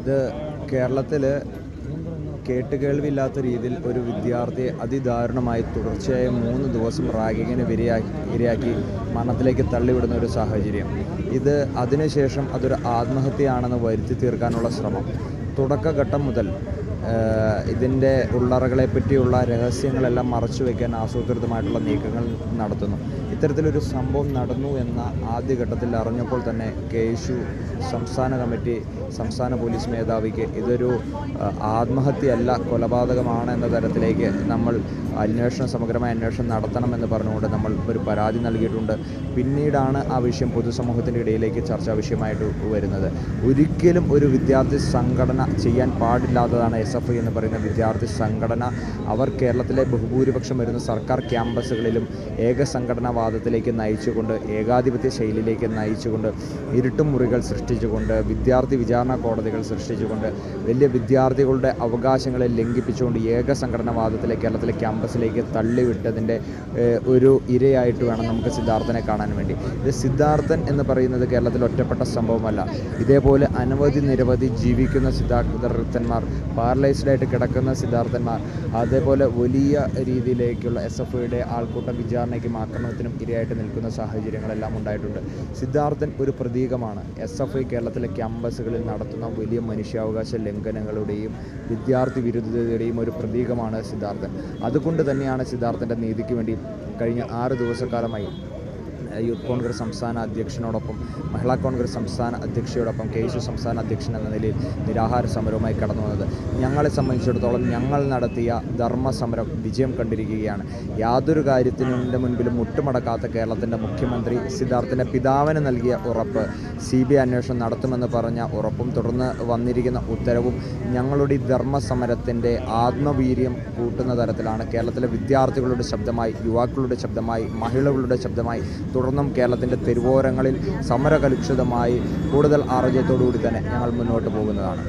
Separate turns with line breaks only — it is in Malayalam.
ഇത് കേരളത്തിൽ കേട്ടുകേൾവില്ലാത്ത രീതിയിൽ ഒരു വിദ്യാർത്ഥിയെ അതിദാരുണമായി തുടർച്ചയായ മൂന്ന് ദിവസം റാഗിങ്ങിന് ഇരയാക്കി ഇരയാക്കി മരണത്തിലേക്ക് തള്ളിവിടുന്ന ഒരു സാഹചര്യം. ഇത് അതിനുശേഷം അതൊരു ആത്മഹത്യയാണെന്ന് വരുത്തി തീർക്കാനുള്ള ശ്രമം. തുടക്കഘട്ടം മുതൽ ഇതിന്റെ ഉള്ളറകളെ പറ്റിയുള്ള രഹസ്യങ്ങളെല്ലാം മറച്ചു വയ്ക്കാൻ ആസൂത്രിതമായിട്ടുള്ള നീക്കങ്ങൾ നടത്തുന്നു. ഇത്തരത്തിലൊരു സംഭവം നടന്നു എന്ന ആദ്യഘട്ടത്തിൽ അറിഞ്ഞപ്പോൾ തന്നെ കേശു സംസ്ഥാന കമ്മിറ്റി സംസ്ഥാന പോലീസ് മേധാവിക്ക് ഇതൊരു ആത്മഹത്യയല്ല കൊലപാതകമാണ് എന്ന തരത്തിലേക്ക് നമ്മൾ അന്വേഷണം സമഗ്രമായ അന്വേഷണം നടത്തണമെന്ന് പറഞ്ഞുകൊണ്ട് നമ്മൾ ഒരു പരാതി നൽകിയിട്ടുണ്ട്. പിന്നീടാണ് ആ വിഷയം പൊതുസമൂഹത്തിന്റെ ഇടയിലേക്ക് ചർച്ചാ വിഷയമായിട്ട് വരുന്നത്. ഒരിക്കലും ഒരു വിദ്യാർത്ഥി സംഘടന ചെയ്യാൻ പാടില്ലാത്തതാണ് എസ് എഫ് എന്ന് പറയുന്ന വിദ്യാർത്ഥി സംഘടന. അവർ കേരളത്തിലെ ബഹുഭൂരിപക്ഷം വരുന്ന സർക്കാർ ക്യാമ്പസുകളിലും ഏക സംഘടനാവാദത്തിലേക്ക് നയിച്ചുകൊണ്ട് ഏകാധിപത്യ ശൈലിയിലേക്ക് നയിച്ചുകൊണ്ട് ഇരുട്ടുമുറികൾ സൃഷ്ടിച്ചുകൊണ്ട് വിദ്യാർത്ഥി വിചാരണ കോടതികൾ സൃഷ്ടിച്ചുകൊണ്ട് വലിയ വിദ്യാർത്ഥികളുടെ അവകാശങ്ങളെ ലംഘിപ്പിച്ചുകൊണ്ട് ഏക സംഘടനാവാദത്തിലെ കേരളത്തിലെ ക്യാമ്പസിലേക്ക് തള്ളിവിട്ടതിന്റെ ഒരു ഇരയായിട്ട് വേണം നമുക്ക് സിദ്ധാർത്ഥനെ കാണാൻ വേണ്ടി. ഇത് സിദ്ധാർത്ഥൻ എന്ന് പറയുന്നത് കേരളത്തിൽ ഒറ്റപ്പെട്ട സംഭവമല്ല. ഇതേപോലെ അനവധി നിരവധി ജീവിക്കുന്ന സിദ്ധാർത്ഥന്മാർ പാരലൈസ്ഡ് ആയിട്ട് കിടക്കുന്ന സിദ്ധാർത്ഥന്മാർ അതേപോലെ വലിയ രീതിയിലേക്കുള്ള എസ് എഫ് ഐയുടെ ആൾക്കൂട്ട വിചാരണയ്ക്കും ആക്രമണത്തിനും ഇരയായിട്ട് നിൽക്കുന്ന സാഹചര്യങ്ങളെല്ലാം ഉണ്ടായിട്ടുണ്ട്. സിദ്ധാർത്ഥൻ ഒരു പ്രതീകമാണ്. എസ് എഫ് ഐ കേരളത്തിലെ ക്യാമ്പസുകളിൽ നടത്തുന്ന വലിയ മനുഷ്യാവകാശ ലംഘനങ്ങളുടെയും വിദ്യാർത്ഥി വിരുദ്ധതയുടെയും ഒരു പ്രതീകമാണ് സിദ്ധാർത്ഥൻ. അതുകൊണ്ട് തന്നെയാണ് സിദ്ധാർത്ഥന്റെ നീതിക്ക് വേണ്ടി കഴിഞ്ഞ ആറ് ദിവസക്കാലമായി യൂത്ത് കോൺഗ്രസ് സംസ്ഥാന അധ്യക്ഷനോടൊപ്പം മഹിളാ കോൺഗ്രസ് സംസ്ഥാന അധ്യക്ഷയോടൊപ്പം കെ എസ് സംസ്ഥാന അധ്യക്ഷൻ എന്ന നിലയിൽ നിരാഹാര സമരവുമായി കടന്നു വന്നത്. ഞങ്ങളെ സംബന്ധിച്ചിടത്തോളം ഞങ്ങൾ നടത്തിയ ധർമ്മ സമരം വിജയം കണ്ടിരിക്കുകയാണ്. യാതൊരു കാര്യത്തിന്റെ മുൻപിലും മുട്ടുമടക്കാത്ത കേരളത്തിന്റെ മുഖ്യമന്ത്രി സിദ്ധാർത്ഥിന്റെ പിതാവിന് നൽകിയ ഉറപ്പ് സി ബി ഐ അന്വേഷണം നടത്തുമെന്ന് പറഞ്ഞ ഉറപ്പും തുടർന്ന് വന്നിരിക്കുന്ന ഉത്തരവും ഞങ്ങളുടെ ഈ ധർമ്മ സമരത്തിന്റെ ആത്മവീര്യം കൂട്ടുന്ന തരത്തിലാണ്. കേരളത്തിലെ വിദ്യാർത്ഥികളുടെ ശബ്ദമായി യുവാക്കളുടെ ശബ്ദമായി മഹിളകളുടെ ശബ്ദമായി തുടർന്നും കേരളത്തിന്റെ തെരുവോരങ്ങളിൽ സമരകലുഷിതമായി കൂടുതൽ ആരോഗ്യത്തോടു കൂടി തന്നെ ഞങ്ങൾ മുന്നോട്ട് പോകുന്നതാണ്.